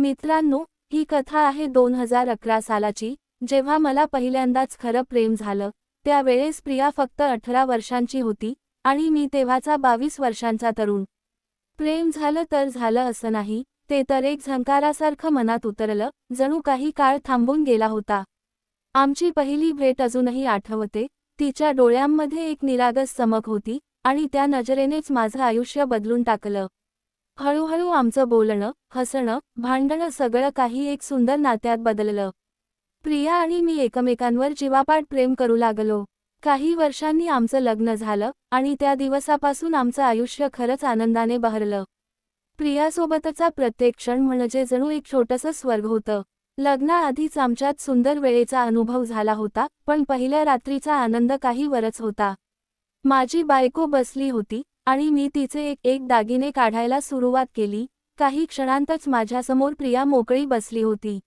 मित्रांनो ही कथा आहे दोन हजार अकरा सालाची. जेव्हा मला पहिल्यांदाच खरं प्रेम झालं त्यावेळेस प्रिया फक्त अठरा वर्षांची होती आणि मी तेव्हाचा बावीस वर्षांचा तरुण. प्रेम झालं तर झालं असं नाही ते तर एक झंकारासारखं मनात उतरलं जणू काही काळ थांबून गेला होता. आमची पहिली भेट अजूनही आठवते तिच्या डोळ्यांमध्ये एक निरागस चमक होती आणि त्या नजरेनेच माझं आयुष्य बदलून टाकलं. हळूहळू आमचं बोलणं हसणं भांडणं सगळं काही एक सुंदर नात्यात बदललं. प्रिया आणि मी एकमेकांवर जीवापाड प्रेम करू लागलो. काही वर्षांनी आमचं लग्न झालं आणि त्या दिवसापासून आमचं आयुष्य खरंच आनंदाने बहरलं. प्रियासोबतचा प्रत्येक क्षण म्हणजे जणू एक छोटंसं स्वर्ग होतं. लग्नाआधीच आमच्यात सुंदर वेळेचा अनुभव झाला होता पण पहिल्या रात्रीचा आनंद काही वरच होता. माझी बायको बसली होती आणि मी तिचे एक एक दागिने काढायला सुरुवात केली. काही क्षणांतच माझ्यासमोर प्रिया मोकळी बसली होती.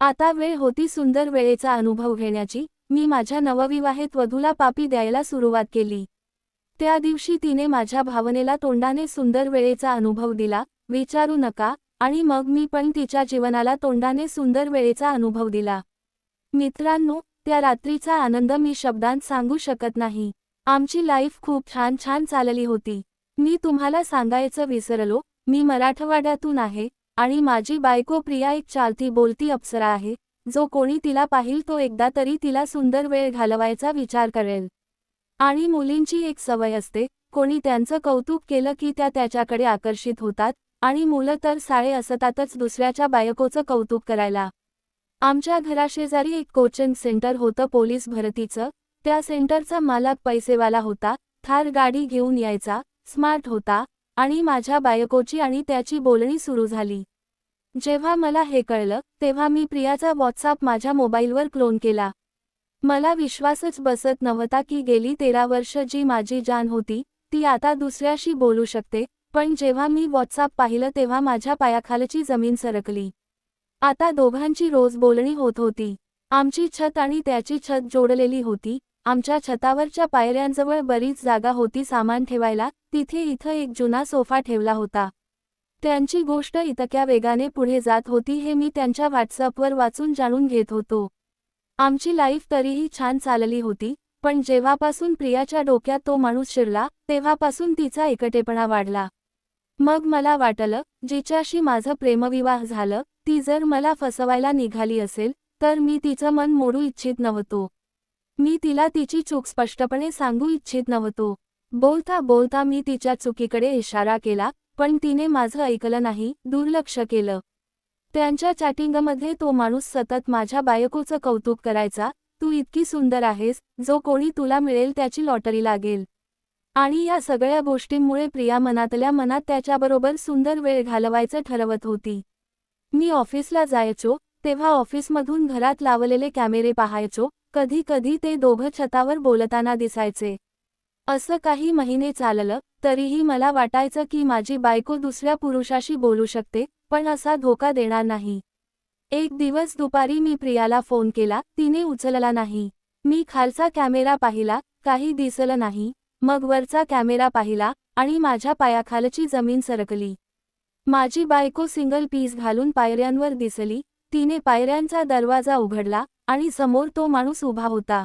आता वेळ होती सुंदर वेळेचा अनुभव घेण्याची. मी माझ्या नवविवाहित वधूला पापी द्यायला सुरुवात केली. त्या दिवशी तिने माझ्या भावनेला तोंडाने सुंदर वेळेचा अनुभव दिला. विचारू नका. आणि मग मी पण तिच्या जीवनाला तोंडाने सुंदर वेळेचा अनुभव दिला. मित्रांनो त्या रात्रीचा आनंद मी शब्दांत सांगू शकत नाही. आमची लाईफ खूप छान छान चालली होती. मी तुम्हाला सांगायचं विसरलो मी मराठवाड्यातून आहे आणि माझी बायको प्रिया एक चालती बोलती अप्सरा आहे जो कोणी तिला पाहिल तो एकदा तरी तिला सुंदर वेळ घालवायचा विचार करेल. आणि मुलींची एक सवय असते कोणी त्यांचं कौतुक केलं की त्या त्याच्याकडे आकर्षित होतात आणि मुलं तर साळे असतातच दुसऱ्याच्या बायकोचं कौतुक करायला. आमच्या घराशेजारी एक कोचिंग सेंटर होतं पोलीस भरतीचं त्या सेंटरचा मालक पैसेवाला होता थार गाडी घेऊन यायचा स्मार्ट होता आणि माझ्या बायकोची आणि त्याची बोलणी सुरू झाली. जेव्हा मला हे कळलं तेव्हा मी प्रियाचा व्हॉट्सअप माझ्या मोबाईलवर क्लोन केला. मला विश्वासच बसत नव्हता की गेली तेरा वर्ष जी माझी जान होती ती आता दुसऱ्याशी बोलू शकते पण जेव्हा मी व्हॉट्सअप पाहिलं तेव्हा माझ्या पायाखालची जमीन सरकली. आता दोघांची रोज बोलणी होत होती. आमची छत आणि त्याची छत जोडलेली होती आमच्या छतावरच्या पायऱ्यांजवळ बरीच जागा होती सामान ठेवायला. तिथे इथं एक जुना सोफा ठेवला होता. त्यांची गोष्ट इतक्या वेगाने पुढे जात होती हे मी त्यांच्या व्हॉट्सअपवर वाचून जाणून घेत होतो. आमची लाईफ तरीही छान चालली होती पण जेव्हापासून प्रियाच्या डोक्यात तो माणूस शिरला तेव्हापासून तिचा एकटेपणा वाढला. मग मला वाटलं जिच्याशी माझं प्रेमविवाह झालं ती जर मला फसवायला निघाली असेल तर मी तिचं मन मोडू इच्छित नव्हतो. मी तिला तिची चूक स्पष्टपणे सांगू इच्छित नव्हतो. बोलता बोलता मी तिच्या चुकीकडे इशारा केला पण तिने माझं ऐकलं नाही दुर्लक्ष केलं. त्यांच्या चॅटिंगमध्ये तो माणूस सतत माझ्या बायकोचं कौतुक करायचा तू इतकी सुंदर आहेस जो कोणी तुला मिळेल त्याची लॉटरी लागेल. आणि या सगळ्या गोष्टींमुळे प्रिया मनातल्या मनात त्याच्याबरोबर सुंदर वेळ घालवायचं ठरवत होती. मी ऑफिसला जायचो तेव्हा ऑफिसमधून घरात लावलेले कॅमेरे पाहायचो कधी कधी ते दोघं छतावर बोलताना दिसायचे. असं काही महिने चाललं तरीही मला वाटायचं की माझी बायको दुसऱ्या पुरुषाशी बोलू शकते पण असा धोका देणार नाही. एक दिवस दुपारी मी प्रियाला फोन केला तिने उचलला नाही. मी खालचा कॅमेरा पाहिला काही दिसलं नाही. मग वरचा कॅमेरा पाहिला आणि माझ्या पायाखालची जमीन सरकली. माझी बायको सिंगल पीस घालून पायऱ्यांवर दिसली तिने पायऱ्यांचा दरवाजा उघडला आणि समोर तो माणूस उभा होता.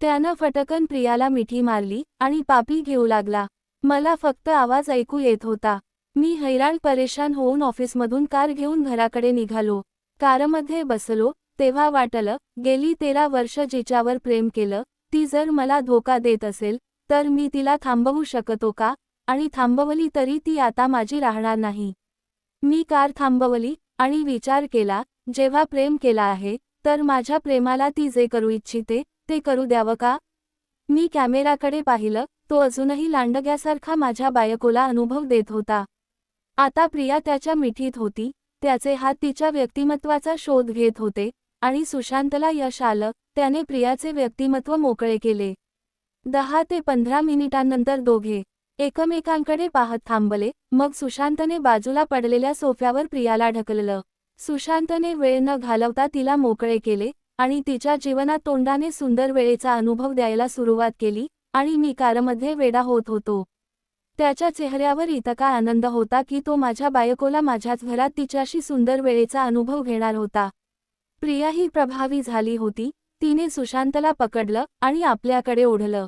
त्यानं फटकन प्रियाला मिठी मारली आणि पापी घेऊ लागला. मला फक्त आवाज ऐकू येत होता. मी हैराण परेशान होऊन ऑफिसमधून कार घेऊन घराकडे निघालो. कारमध्ये बसलो तेव्हा वाटलं गेली तेरा वर्ष जिच्यावर प्रेम केलं ती जर मला धोका देत असेल तर मी तिला थांबवू शकतो का? आणि थांबवली तरी ती आता माझी राहणार नाही. मी कार थांबवली आणि विचार केला जेव्हा प्रेम केला आहे तर माझ्या प्रेमाला ती जे करू इच्छिते ते करू द्यावं का? मी कॅमेराकडे पाहिलं तो अजूनही लांडग्यासारखा माझ्या बायकोला अनुभव देत होता. आता प्रिया त्याच्या मिठीत होती त्याचे हात तिच्या व्यक्तिमत्वाचा शोध घेत होते आणि सुशांतला यश आलं त्याने प्रियाचे व्यक्तिमत्व मोकळे केले. दहा ते पंधरा मिनिटांनंतर दोघे एकमेकांकडे पाहत थांबले मग सुशांतने बाजूला पडलेल्या सोफ्यावर प्रियाला ढकललं. सुशांतने वेळ न घालवता तिला मोकळे केले आणि तिच्या जीवनात तोंडाने सुंदर वेळेचा अनुभव द्यायला सुरुवात केली आणि मी कारमध्ये वेडा होत होतो. त्याच्या चेहऱ्यावर इतका आनंद होता की तो माझ्या बायकोला माझ्याच घरात तिच्याशी सुंदर वेळेचा अनुभव घेणार होता. प्रिया ही प्रभावी झाली होती तिने सुशांतला पकडलं आणि आपल्याकडे ओढलं.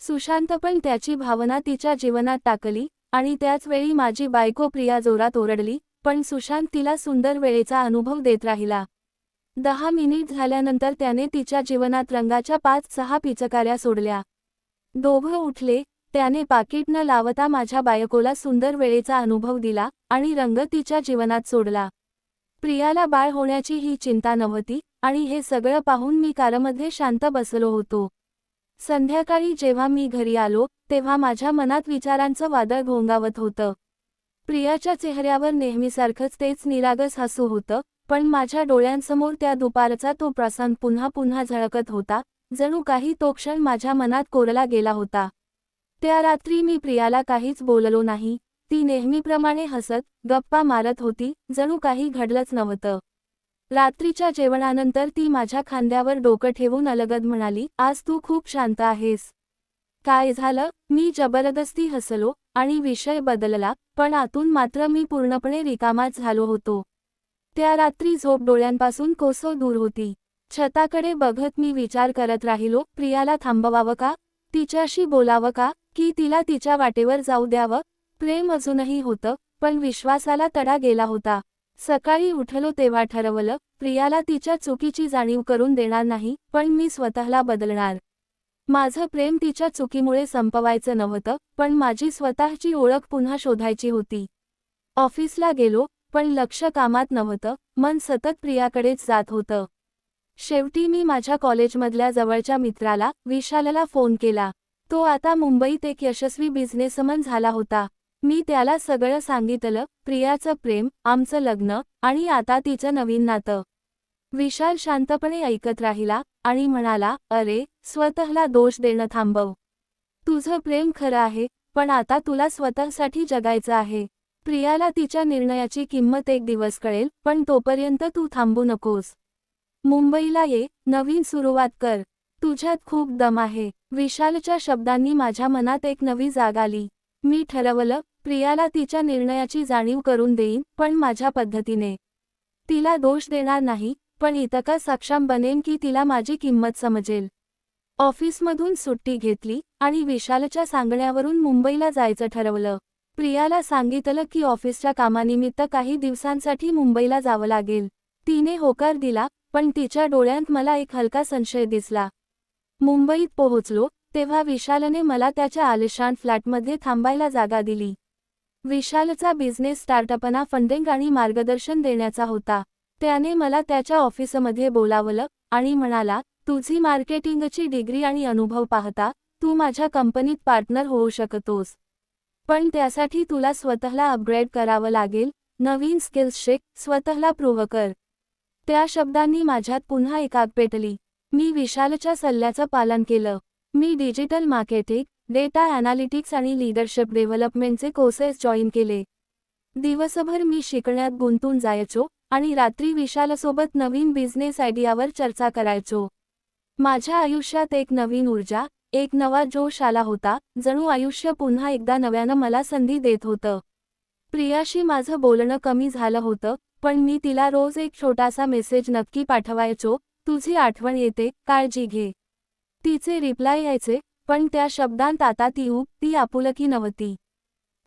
सुशांत पण त्याची भावना तिच्या जीवनात टाकली आणि त्याच वेळी माझी बायको प्रिया जोरात ओरडली पण सुशांत तिला सुंदर वेळेचा अनुभव देत राहिला. दहा मिनिट झाल्यानंतर त्याने तिच्या जीवनात रंगाच्या पाच सहा पिचकाऱ्या सोडल्या. दोघं उठले त्याने पाकिट न लावता माझ्या बायकोला सुंदर वेळेचा अनुभव दिला आणि रंग तिच्या जीवनात सोडला. प्रियाला बाळ होण्याची ही चिंता नव्हती आणि हे सगळं पाहून मी कारमध्ये शांत बसलो होतो. संध्याकाळी जेव्हा मी घरी आलो तेव्हा माझ्या मनात विचारांचं वादळ घोंगावत होतं. प्रियाच्या चेहऱ्यावर नेहमीसारखंच तेच निरागस हसू होतं पण माझ्या डोळ्यांसमोर त्या दुपारचा तो प्रसंग पुन्हा पुन्हा झळकत होता जणू काही तो क्षण माझ्या मनात कोरला गेला होता. त्या रात्री मी प्रियाला काहीच बोललो नाही ती नेहमीप्रमाणे हसत गप्पा मारत होती जणू काही घडलंच नव्हतं. रात्रीच्या जेवणानंतर ती माझ्या खांद्यावर डोकं ठेवून अलगद म्हणाली आज तू खूप शांत आहेस. काय झालं? मी जबरदस्ती हसलो आणि विषय बदलला पण आतून मात्र मी पूर्णपणे रिकामाच झालो होतो. त्या रात्री झोप डोळ्यांपासून कोसो दूर होती. छताकडे बघत मी विचार करत राहिलो प्रियाला थांबवावं का? तिच्याशी बोलावं का? की तिला तिच्या वाटेवर जाऊ द्यावं? प्रेम अजूनही होतं पण विश्वासाला तडा गेला होता. सकाळी उठलो तेव्हा ठरवलं प्रियाला तिच्या चुकीची जाणीव करून देणार नाही पण मी स्वतःला बदलणार. माझं प्रेम तिच्या चुकीमुळे संपवायचं नव्हतं पण माझी स्वतःची ओळख पुन्हा शोधायची होती. ऑफिसला गेलो पण लक्ष कामात नव्हतं मन सतत प्रियाकडेच जात होतं. शेवटी मी माझ्या कॉलेजमधल्या जवळच्या मित्राला विशालला फोन केला. तो आता मुंबईत एक यशस्वी बिझनेसमन झाला होता. मी त्याला सगळं सांगितलं प्रियाचं प्रेम आमचं लग्न आणि आता तिचं नवीन नातं. विशाल शांतपणे ऐकत राहिला आणि म्हणाला अरे स्वतःला दोष देणं थांबव. तुझं प्रेम खरं आहे पण आता तुला स्वतःसाठी जगायचं आहे. प्रियाला तिच्या निर्णयाची किंमत एक दिवस कळेल पण तोपर्यंत तू थांबू नकोस. मुंबईला ये नवीन सुरुवात कर. तुझ्यात खूप दम आहे. विशालच्या शब्दांनी माझ्या मनात एक नवी जाग आली. मी ठरवलं प्रियाला तिच्या निर्णयाची जाणीव करून देईन पण माझ्या पद्धतीने. तिला दोष देणार नाही पण इतका सक्षम बनेन की तिला माझी किंमत समजेल. ऑफिसमधून सुट्टी घेतली आणि विशालच्या सांगण्यावरून मुंबईला जायचं ठरवलं. प्रियाला सांगितलं की ऑफिसच्या कामानिमित्त काही दिवसांसाठी मुंबईला जावं लागेल. तिने होकार दिला पण तिच्या डोळ्यांत मला एक हलका संशय दिसला. मुंबईत पोहोचलो तेव्हा विशालने मला त्याच्या आलिशान फ्लॅटमध्ये थांबायला जागा दिली. विशालचा बिझनेस स्टार्टअपना फंडिंग आणि मार्गदर्शन देण्याचा होता. त्याने मला त्याच्या ऑफिसमध्ये बोलावलं आणि म्हणाला तुझी मार्केटिंगची डिग्री आणि अनुभव पाहता तू माझ्या कंपनीत पार्टनर होऊ शकतोस. पण त्यासाठी तुला स्वतःला अपग्रेड करावं लागेल नवीन स्किल्स शिक स्वतःला प्रूव्ह कर. त्या शब्दांनी माझ्यात पुन्हा एकाग पेटली. मी विशालच्या सल्ल्याचं पालन केलं. मी डिजिटल मार्केटिंग डेटा अनालिटिक्स आणि लीडरशिप डेव्हलपमेंटचे कोर्सेस जॉईन केले. दिवसभर मी शिकण्यात गुंतून जायचो आणि रात्री विशालसोबत नवीन बिझनेस आयडियावर चर्चा करायचो. माझ्या आयुष्यात एक नवीन ऊर्जा एक नवा जोश आला होता जणू आयुष्य पुन्हा एकदा नव्यानं मला संधी देत होतं. प्रियाशी माझं बोलणं कमी झालं होतं पण मी तिला रोज एक छोटासा मेसेज नक्की पाठवायचो तुझी आठवण येते काळजी घे. तिचे रिप्लाय यायचे पण त्या शब्दांत आता ती ऊब ती आपुलकी नव्हती.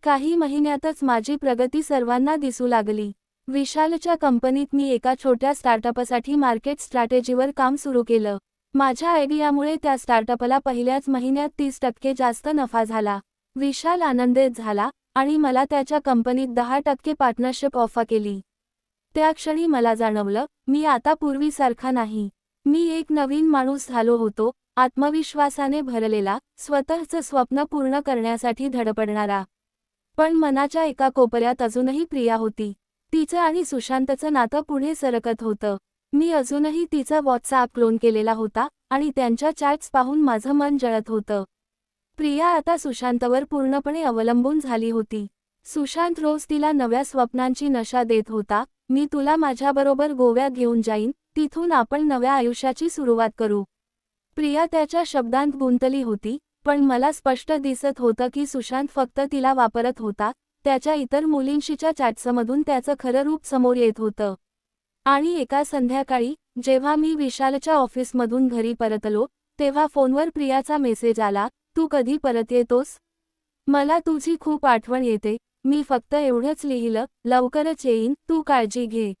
काही महिन्यातच माझी प्रगती सर्वांना दिसू लागली. विशालच्या कंपनीत मी एका छोट्या स्टार्टअपसाठी मार्केट स्ट्रॅटेजीवर काम सुरू केलं. माझ्या आयडियामुळे त्या स्टार्टअपला पहिल्याच महिन्यात तीस टक्के जास्त नफा झाला. विशाल आनंदित झाला आणि मला त्याच्या कंपनीत दहा टक्के पार्टनरशिप ऑफर केली. त्या क्षणी मला जाणवलं मी आता पूर्वीसारखा नाही. मी एक नवीन माणूस झालो होतो आत्मविश्वासाने भरलेला स्वतःचं स्वप्न पूर्ण करण्यासाठी धडपडणारा. पण मनाच्या एका कोपऱ्यात अजूनही प्रिया होती. तिचं आणि सुशांतचं नातं पुढे सरकत होतं. मी अजूनही तिचा व्हॉट्सअप क्लोन केलेला होता आणि त्यांच्या चॅट्स पाहून माझं मन जळत होतं. प्रिया आता सुशांतवर पूर्णपणे अवलंबून झाली होती. सुशांत रोज तिला नव्या स्वप्नांची नशा देत होता मी तुला माझ्याबरोबर गोव्यात घेऊन जाईन तिथून आपण नव्या आयुष्याची सुरुवात करू. प्रिया त्याच्या शब्दांत गुंतली होती पण मला स्पष्ट दिसत होतं की सुशांत फक्त तिला वापरत होता त्याच्या इतर मुलींशीच्या चॅट्समधून त्याचं खरं रूप समोर येत होतं. आणि एका संध्याकाळी जेव्हा मी विशालच्या ऑफिसमधून घरी परतलो तेव्हा फोनवर प्रियाचा मेसेज आला तू कधी परत येतोस? मला तुझी खूप आठवण येते. मी फक्त एवढंच लिहिलं लवकरच येईन तू काळजी घे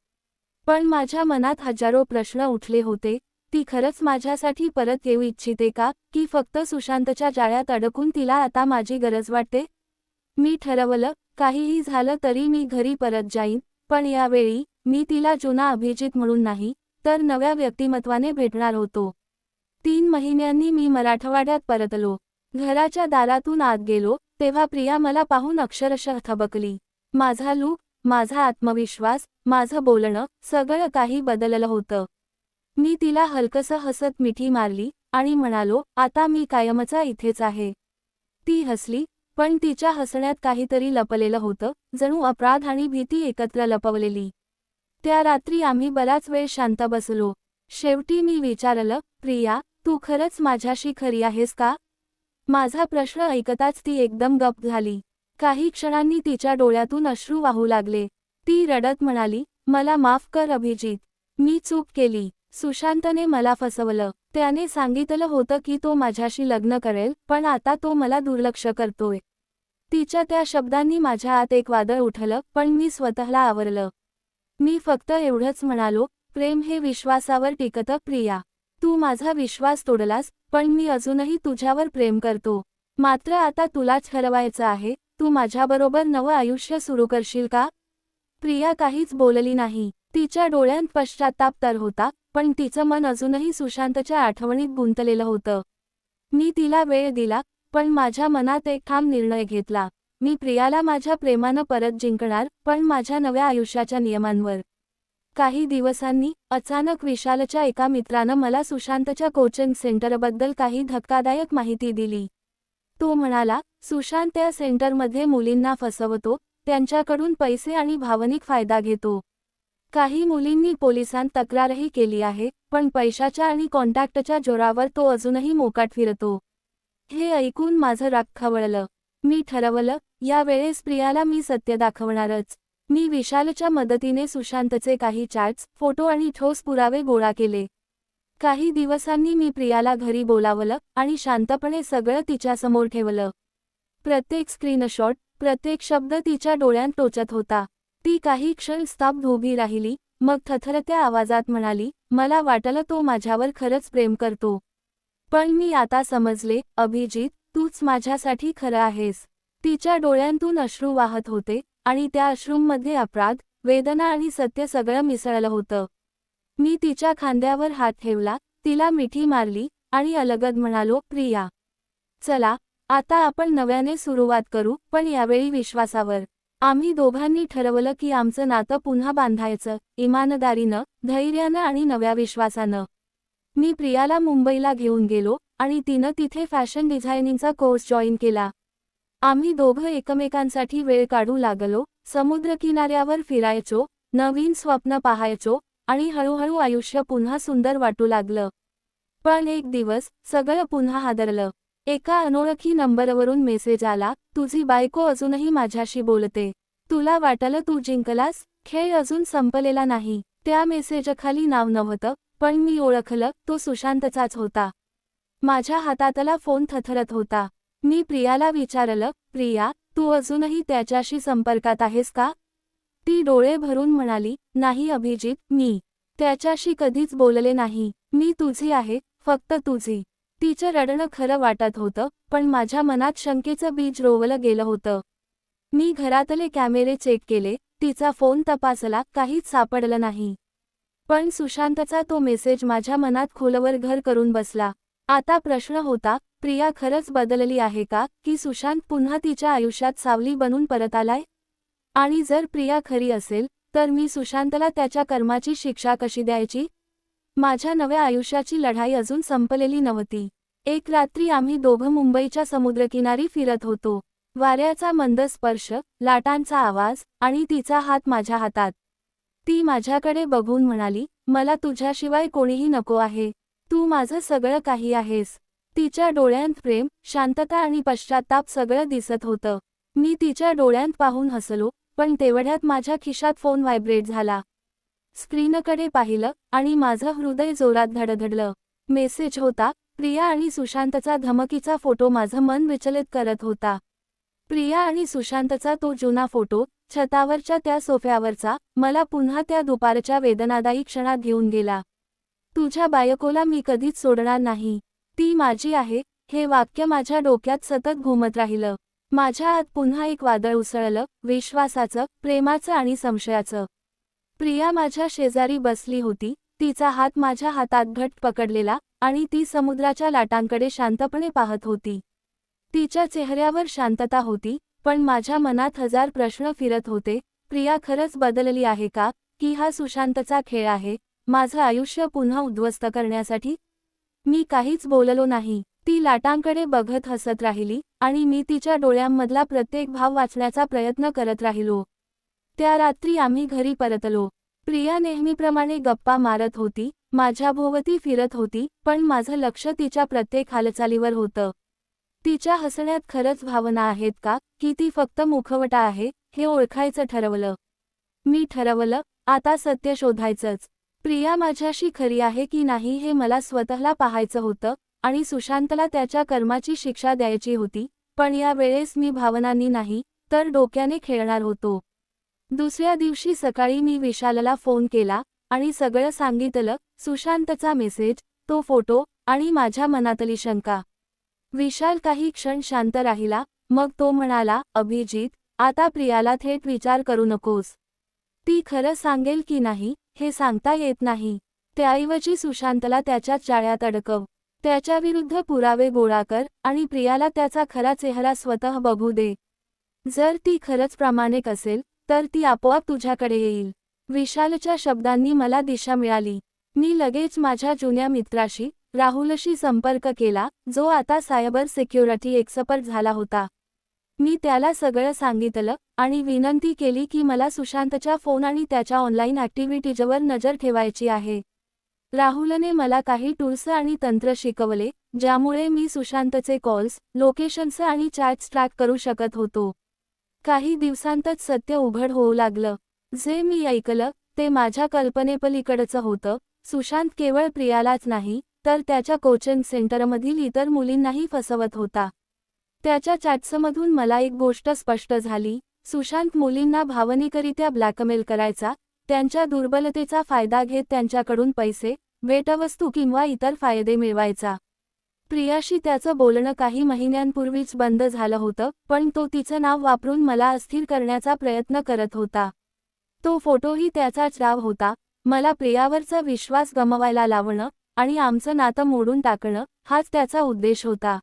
पण माझ्या मनात हजारो प्रश्न उठले होते. ती खरंच माझ्यासाठी परत येऊ इच्छिते का? की फक्त सुशांतच्या जाळ्यात अडकून तिला आता माझी गरज वाटते मी ठरवलं काहीही झालं तरी मी घरी परत जाईन पण यावेळी मी तिला जुना अभिजित म्हणून नाही तर नव्या व्यक्तिमत्वाने भेटणार होतो. तीन महिन्यांनी मी मराठवाड्यात परतलो. घराच्या दारातून आत गेलो तेव्हा प्रिया मला पाहून अक्षरशः थबकली. माझा लूक माझा आत्मविश्वास माझं बोलणं सगळं काही बदललं होतं. मी तिला हलकसं हसत मिठी मारली आणि म्हणालो आता मी कायमचा इथेच आहे. ती हसली पण तिच्या हसण्यात काहीतरी लपलेलं होतं. जणू अपराध आणि भीती एकत्र लपवलेली. त्या रात्री आम्ही बराच वेळ शांत बसलो. शेवटी मी विचारलं प्रिया तू खरंच माझ्याशी खरी आहेस का? माझा प्रश्न ऐकताच ती एकदम गप झाली. काही क्षणांनी तिच्या डोळ्यातून अश्रू वाहू लागले. ती रडत म्हणाली मला माफ कर अभिजित. मी चूक केली. सुशांतने मला फसवलं. त्याने सांगितलं होतं की तो माझ्याशी लग्न करेल पण आता तो मला दुर्लक्ष करतोय. तिच्या त्या शब्दांनी माझ्या आत एक वादळ उठलं पण मी स्वतःला आवरलं. मी फक्त एवढंच म्हणालो प्रेम हे विश्वासावर टिकतं प्रिया. तू माझा विश्वास तोडलास पण मी अजूनही तुझ्यावर प्रेम करतो. मात्र आता तुलाच ठरवायचं आहे तू माझ्याबरोबर नवं आयुष्य सुरू करशील का? प्रिया काहीच बोलली नाही. तिच्या डोळ्यांत पश्चाताप तर होता पण तिचं मन अजूनही सुशांतच्या आठवणीत गुंतलेलं होतं. मी तिला वेळ दिला पण माझ्या मनात एक ठाम निर्णय घेतला. मी प्रियाला माझ्या प्रेमानं परत जिंकणार पण माझ्या नव्या आयुष्याच्या नियमांवर. काही दिवसांनी अचानक विशालच्या एका मित्रानं मला सुशांतच्या कोचिंग सेंटरबद्दल काही धक्कादायक माहिती दिली. तो म्हणाला सुशांत त्या सेंटरमध्ये मुलींना फसवतो त्यांच्याकडून पैसे आणि भावनिक फायदा घेतो. काही मुलींनी पोलिसांत तक्रारही केली आहे पण पैशाच्या आणि कॉन्टॅक्टच्या जोरावर तो अजूनही मोकाट फिरतो. हे ऐकून माझं राग खवळलं. मी ठरवलं यावेळेस प्रियाला मी सत्य दाखवणारच. मी विशालच्या मदतीने सुशांतचे काही चॅट्स फोटो आणि ठोस पुरावे गोळा केले. काही दिवसांनी मी प्रियाला घरी बोलावलं आणि शांतपणे सगळं तिच्यासमोर ठेवलं. प्रत्येक स्क्रीनशॉट प्रत्येक शब्द तिच्या डोळ्यांत टोचत होता. ती काही क्षण स्तब्ध उभी राहिली मग थथरत्या आवाजात म्हणाली मला वाटलं तो माझ्यावर खरंच प्रेम करतो. पण मी आता समजले अभिजित तूच माझ्यासाठी खरं आहेस. तिच्या डोळ्यांतून अश्रू वाहत होते आणि त्या अश्रूंमध्ये अपराध वेदना आणि सत्य सगळं मिसळलं होतं. मी तिच्या खांद्यावर हात ठेवला तिला मिठी मारली आणि अलगद म्हणालो प्रिया चला आता आपण नव्याने सुरुवात करू पण यावेळी विश्वासावर. आम्ही दोघांनी ठरवलं की आमचं नातं पुन्हा बांधायचं इमानदारीनं धैर्यानं आणि नव्या विश्वासानं. मी प्रियाला मुंबईला घेऊन गेलो आणि तिनं तिथे फॅशन डिझायनिंगचा कोर्स जॉईन केला. आम्ही दोघं एकमेकांसाठी वेळ काढू लागलो समुद्रकिनाऱ्यावर फिरायचो नवीन स्वप्न पाहायचो आणि हळूहळू आयुष्य पुन्हा सुंदर वाटू लागलं. पण एक दिवस सगळं पुन्हा हादरलं. एका अनोळखी नंबरवरून मेसेज आला तुझी बायको अजूनही माझ्याशी बोलते. तुला वाटलं तू जिंकलास खेळ अजून संपलेला नाही. त्या मेसेजखाली नाव नव्हतं पण मी ओळखलं तो सुशांतचाच होता. माझ्या हातातला फोन थथरत होता. मी प्रियाला विचारलं प्रिया तू अजूनही त्याच्याशी संपर्कात आहेस का? ती डोळे भरून म्हणाली नाही अभिजित मी त्याच्याशी कधीच बोलले नाही. मी तुझी आहे फक्त तुझी. तिचं रडणं खरं वाटत होतं पण माझ्या मनात शंकेचं बीज रोवलं गेलं होतं. मी घरातले कॅमेरे चेक केले तिचा फोन तपासला काहीच सापडलं नाही. पण सुशांतचा तो मेसेज माझ्या मनात खोलवर घर करून बसला. आता प्रश्न होता प्रिया खरंच बदलली आहे का की सुशांत पुन्हा तिच्या आयुष्यात सावली बनून परत आलाय? आणि जर प्रिया खरी असेल तर मी सुशांतला त्याच्या कर्माची शिक्षा कशी द्यायची? माझ्या नव्या आयुष्याची लढाई अजून संपलेली नव्हती. एक रात्री आम्ही दोघं मुंबईच्या समुद्रकिनारी फिरत होतो. वाऱ्याचा मंद स्पर्श लाटांचा आवाज आणि तिचा हात माझ्या हातात. ती माझ्याकडे बघून म्हणाली मला तुझ्याशिवाय कोणीही नको आहे. तू माझं सगळं काही आहेस. तिच्या डोळ्यांत प्रेम शांतता आणि पश्चाताप सगळं दिसत होतं. मी तिच्या डोळ्यांत पाहून हसलो पण तेवढ्यात माझ्या खिशात फोन व्हायब्रेट झाला. स्क्रीनकडे पाहिलं आणि माझं हृदय जोरात धडधडलं. मेसेज होता प्रिया आणि सुशांतचा धमकीचा फोटो माझं मन विचलित करत होता. प्रिया आणि सुशांतचा तो जुना फोटो छतावरच्या त्या सोफ्यावरचा मला पुन्हा त्या दुपारच्या वेदनादायी क्षणात घेऊन गेला. तुझ्या बायकोला मी कधीच सोडणार नाही. ती माझी आहे हे वाक्य माझ्या डोक्यात सतत घुमत राहिलं. माझ्या आत पुन्हा एक वादळ उसळलं विश्वासाचं प्रेमाचं आणि संशयाचं. प्रिया माझ्या शेजारी बसली होती. तिचा हात माझ्या हातात घट पकडलेला आणि ती समुद्राच्या लाटांकडे शांतपणे पाहत होती. तिच्या चेहऱ्यावर शांतता होती पण माझ्या मनात हजार प्रश्न फिरत होते. प्रिया खरंच बदलली आहे का? की हा सुशांतचा खेळ आहे? माझं आयुष्य पुन्हा उद्ध्वस्त करण्यासाठी? मी काहीच बोललो नाही. ती लाटांकडे बघत हसत राहिली आणि मी तिच्या डोळ्यांमधला प्रत्येक भाव वाचण्याचा प्रयत्न करत राहिलो. त्या रात्री आम्ही घरी परतलो. प्रिया नेहमीप्रमाणे गप्पा मारत होती माझ्या भोवती फिरत होती पण माझं लक्ष तिच्या प्रत्येक हालचालीवर होतं. तिच्या हसण्यात खरंच भावना आहेत का की ती फक्त मुखवटा आहे हे ओळखायचं ठरवलं. मी ठरवलं आता सत्य शोधायचंच. प्रिया माझ्याशी खरी आहे की नाही हे मला स्वतःला पाहायचं होतं आणि सुशांतला त्याच्या कर्माची शिक्षा द्यायची होती पण या वेळेस मी भावनांनी नाही तर डोक्याने खेळणार होतो. दुसऱ्या दिवशी सकाळी मी विशालला फोन केला आणि सगळं सांगितलं सुशांतचा मेसेज तो फोटो आणि माझ्या मनातली शंका. विशाल काही क्षण शांत राहिला मग तो म्हणाला अभिजित आता प्रियाला थेट विचार करू नकोस. ती खरं सांगेल की नाही हे सांगता येत नाही. त्याऐवजी सुशांतला त्याच्या जाळ्यात अडकव. त्याच्याविरुद्ध पुरावे गोळा कर आणि प्रियाला त्याचा खरा चेहरा स्वतः बघू दे. जर ती खरंच प्रामाणिक असेल तर ती आपोआप तुझ्याकडे येईल. विशालच्या शब्दांनी मला दिशा मिळाली. मी लगेच माझ्या जुन्या मित्राशी राहुलशी संपर्क केला जो आता सायबर सिक्युरिटी एक्सपर्ट झाला होता. मी त्याला सगळं सांगितलं आणि विनंती केली की मला सुशांतच्या फोन आणि त्याच्या ऑनलाईन ॲक्टिव्हिटीजवर नजर ठेवायची आहे. राहुलने मला काही टूल्स आणि तंत्र शिकवले ज्यामुळे मी सुशांतचे कॉल्स लोकेशन्स आणि चॅट्स ट्रॅक करू शकत होतो. काही दिवसांतच सत्य उघड होऊ लागलं. जे मी ऐकलं ते माझ्या कल्पनेपलीकडचं होतं. सुशांत केवळ प्रियालाच नाही तर त्याच्या कोचिंग सेंटरमधील इतर मुलींनाही फसवत होता. त्याच्या चॅट्समधून मला एक गोष्ट स्पष्ट झाली. सुशांत मुलींना भावनिकरित्या ब्लॅकमेल करायचा त्यांच्या दुर्बलतेचा फायदा घेत त्यांच्याकडून पैसे भेटवस्तू किंवा इतर फायदे मिळवायचा. प्रियाशी त्याचं बोलणं काही महिन्यांपूर्वीच बंद झालं होतं पण तो तिचं नाव वापरून मला अस्थिर करण्याचा प्रयत्न करत होता. तो फोटोही त्याचाच राव होता मला प्रियावरचा विश्वास गमवायला लावणं आणि आमचं नातं मोडून टाकणं हाच त्याचा उद्देश होता.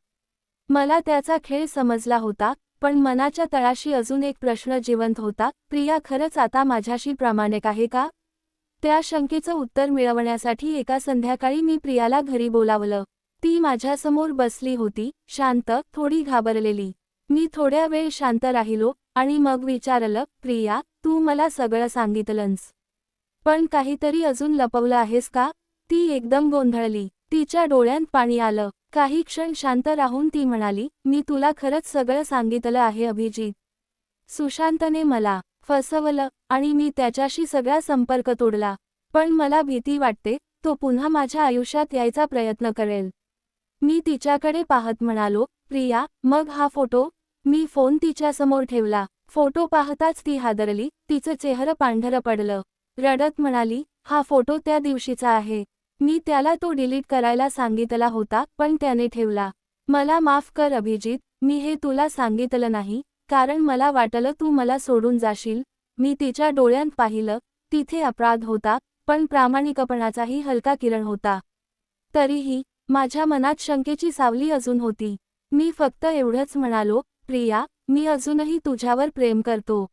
मला त्याचा खेळ समजला होता पण मनाच्या तळाशी अजून एक प्रश्न जिवंत होता प्रिया खरंच आता माझ्याशी प्रामाणिक आहे का? त्या शंकेचं उत्तर मिळवण्यासाठी एका संध्याकाळी मी प्रियाला घरी बोलावलं. ती माझ्यासमोर बसली होती शांत थोडी घाबरलेली. मी थोड्या वेळ शांत राहिलो आणि मग विचारलं प्रिया तू मला सगळं सांगितलंस. पण काहीतरी अजून लपवलं आहेस का? ती एकदम गोंधळली. तिच्या डोळ्यांत पाणी आलं. काही क्षण शांत राहून ती म्हणाली मी तुला खरंच सगळं सांगितलं आहे अभिजित. सुशांतने मला फसवलं आणि मी त्याच्याशी सगळा संपर्क तोडला. पण मला भीती वाटते तो पुन्हा माझ्या आयुष्यात यायचा प्रयत्न करेल. मी तिच्याकडे पाहत म्हणालो प्रिया मग हा फोटो. मी फोन तिच्यासमोर ठेवला. फोटो पाहताच ती हादरली तिचं चेहरं पांढरं पडलं. रडत म्हणाली हा फोटो त्या दिवशीचा आहे. मी त्याला तो डिलीट करायला सांगितला होता पण त्याने ठेवला. मला माफ कर अभिजित मी हे तुला सांगितलं नाही कारण मला वाटलं तू मला सोडून जाशील. मी तिच्या डोळ्यांत पाहिलं तिथे अपराध होता पण प्रामाणिकपणाचाही हलका किरण होता. तरीही माझ्या मनात शंकेची सावली अजून होती. मी फक्त एवढंच म्हणालो प्रिया मी अजूनही तुझ्यावर प्रेम करतो.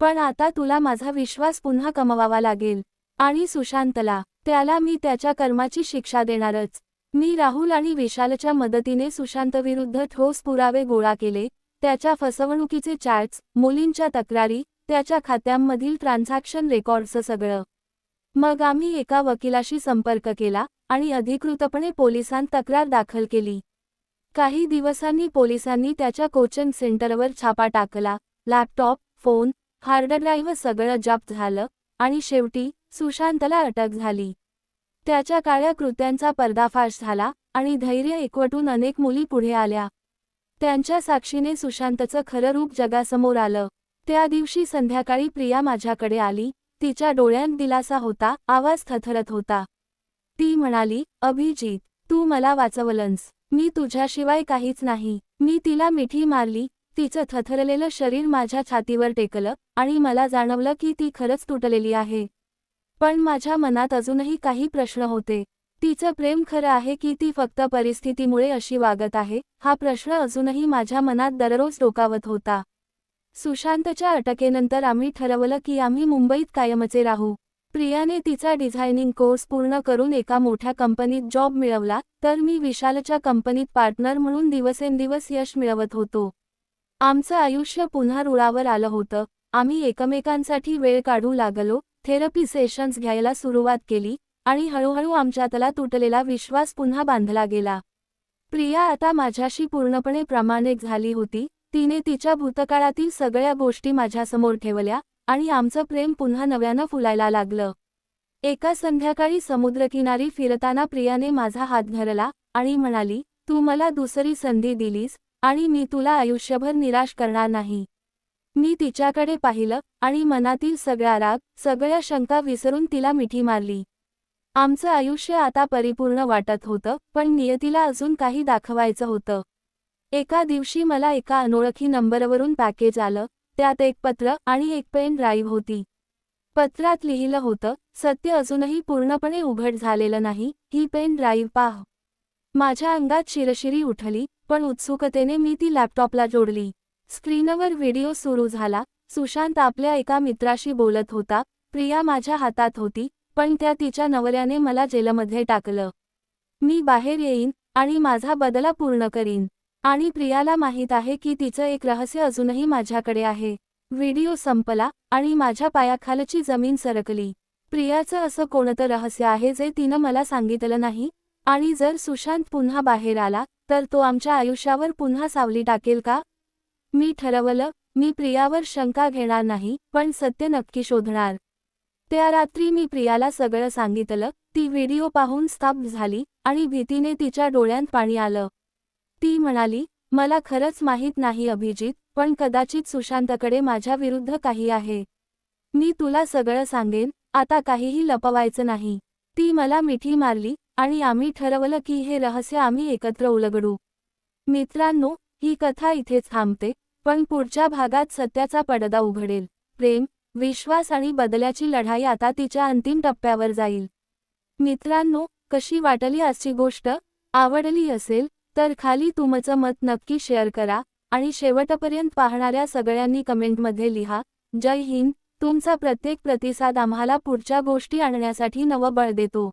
पण आता तुला माझा विश्वास पुन्हा कमवावा लागेल. आणि सुशांतला त्याला मी त्याच्या कर्माची शिक्षा देणारच. मी राहुल आणि विशालच्या मदतीने सुशांतविरुद्ध ठोस पुरावे गोळा केले. त्याच्या फसवणुकीचे चॅट्स मुलींच्या तक्रारी त्याच्या खात्यांमधील ट्रान्झॅक्शन रेकॉर्डचं सगळं. मग आम्ही एका वकिलाशी संपर्क केला. आणि अधिकृतपणे पोलिसांत तक्रार दाखल केली. काही दिवसांनी पोलिसांनी त्याच्या कोचिंग सेंटरवर छापा टाकला लॅपटॉप फोन हार्ड ड्राईव्ह सगळं जप्त झालं आणि शेवटी सुशांतला अटक झाली. त्याच्या काळ्या कृत्यांचा पर्दाफाश झाला आणि धैर्य एकवटून अनेक मुली पुढे आल्या. त्यांच्या साक्षीने सुशांतचं खरं रूप जगासमोर आलं. त्या दिवशी संध्याकाळी प्रिया माझ्याकडे आली तिच्या डोळ्यांत दिलासा होता आवाज थथरत होता. ती म्हणाली अभिजीत तू मला वाचवलंस. मी तुझ्याशिवाय काहीच नाही. मी तिला मिठी मारली. तिचं थथरलेलं शरीर माझ्या छातीवर टेकलं आणि मला जाणवलं की ती खरंच तुटलेली आहे. पण माझ्या मनात अजूनही काही प्रश्न होते. तिचं प्रेम खरं आहे की ती फक्त परिस्थितीमुळे अशी वागत आहे? हा प्रश्न अजूनही माझ्या मनात दररोज डोकावत होता. सुशांतच्या अटकेनंतर आम्ही ठरवलं की आम्ही मुंबईत कायमचे राहू. प्रियाने तिचा डिझायनिंग कोर्स पूर्ण करून एका मोठ्या कंपनीत जॉब मिळवला तर मी विशालच्या कंपनीत पार्टनर म्हणून दिवसेंदिवस यश मिळवत होतो. आमचं आयुष्य पुन्हा रुळावर आलं होतं. आम्ही एकमेकांसाठी वेळ काढू लागलो थेरपी सेशन्स घ्यायला सुरुवात केली आणि हळूहळू आमच्यातला तुटलेला विश्वास पुन्हा बांधला गेला. प्रिया आता माझ्याशी पूर्णपणे प्रामाणिक झाली होती तिने तिच्या भूतकाळातील सगळ्या गोष्टी माझ्यासमोर ठेवल्या आणि आमचं प्रेम पुन्हा नव्यानं फुलायला लागलं. एका संध्याकाळी समुद्रकिनारी फिरताना प्रियाने माझा हात धरला आणि म्हणाली तू मला दुसरी संधी दिलीस आणि मी तुला आयुष्यभर निराश करणार नाही. मी तिच्याकडे पाहिलं आणि मनातील सगळा राग सगळ्या शंका विसरून तिला मिठी मारली. आमचं आयुष्य आता परिपूर्ण वाटत होतं पण नियतीला अजून काही दाखवायचं होतं. एका दिवशी मला एका अनोळखी नंबरवरून पॅकेज आलं त्यात एक पत्र आणि एक पेन ड्राईव्ह होती. पत्रात लिहिलं होतं सत्य अजूनही पूर्णपणे उघड झालेलं नाही ही पेन ड्राईव्ह पाह. माझ्या अंगात शिरशिरी उठली पण उत्सुकतेने मी ती लॅपटॉपला जोडली. स्क्रीनवर व्हिडिओ सुरू झाला सुशांत आपल्या एका मित्राशी बोलत होता प्रिया माझ्या हातात होती पण त्या तिच्या नवऱ्याने मला जेलमध्ये टाकलं. मी बाहेर येईन आणि माझा बदला पूर्ण करीन. आणि प्रियाला माहीत आहे की तिचं एक रहस्य अजूनही माझ्याकडे आहे. व्हिडिओ संपला आणि माझ्या पायाखालची जमीन सरकली. प्रियाचं असं कोणतं रहस्य आहे जे तिनं मला सांगितलं नाही? आणि जर सुशांत पुन्हा बाहेर आला तर तो आमच्या आयुष्यावर पुन्हा सावली टाकेल का? मी ठरवलं मी प्रियावर शंका घेणार नाही पण सत्य नक्की शोधणार. त्या रात्री मी प्रियाला सगळं सांगितलं ती व्हिडिओ पाहून स्तब्ध झाली आणि भीतीने तिच्या डोळ्यांत पाणी आलं. ती म्हणाली मला खरंच माहीत नाही अभिजित पण कदाचित सुशांतकडे माझ्या विरुद्ध काही आहे. मी तुला सगळं सांगेन आता काहीही लपवायचं नाही. ती मला मिठी मारली आणि आम्ही ठरवलं की हे रहस्य आम्ही एकत्र उलगडू. मित्रांनो ही कथा इथेच थांबते पण पुढच्या भागात सत्याचा पडदा उघडेल. प्रेम विश्वास आणि बदल्याची लढाई आता तिच्या अंतिम टप्प्यावर जाईल. मित्रांनो कशी वाटली आजची गोष्ट? आवडली असेल? तर खाली तुमचं मत नक्की शेअर करा आणि शेवटपर्यंत पाहणाऱ्या सगळ्यांनी कमेंटमध्ये लिहा जय हिंद तुमचा प्रत्येक प्रतिसाद आम्हाला पुढच्या गोष्टी आणण्यासाठी नवबळ देतो.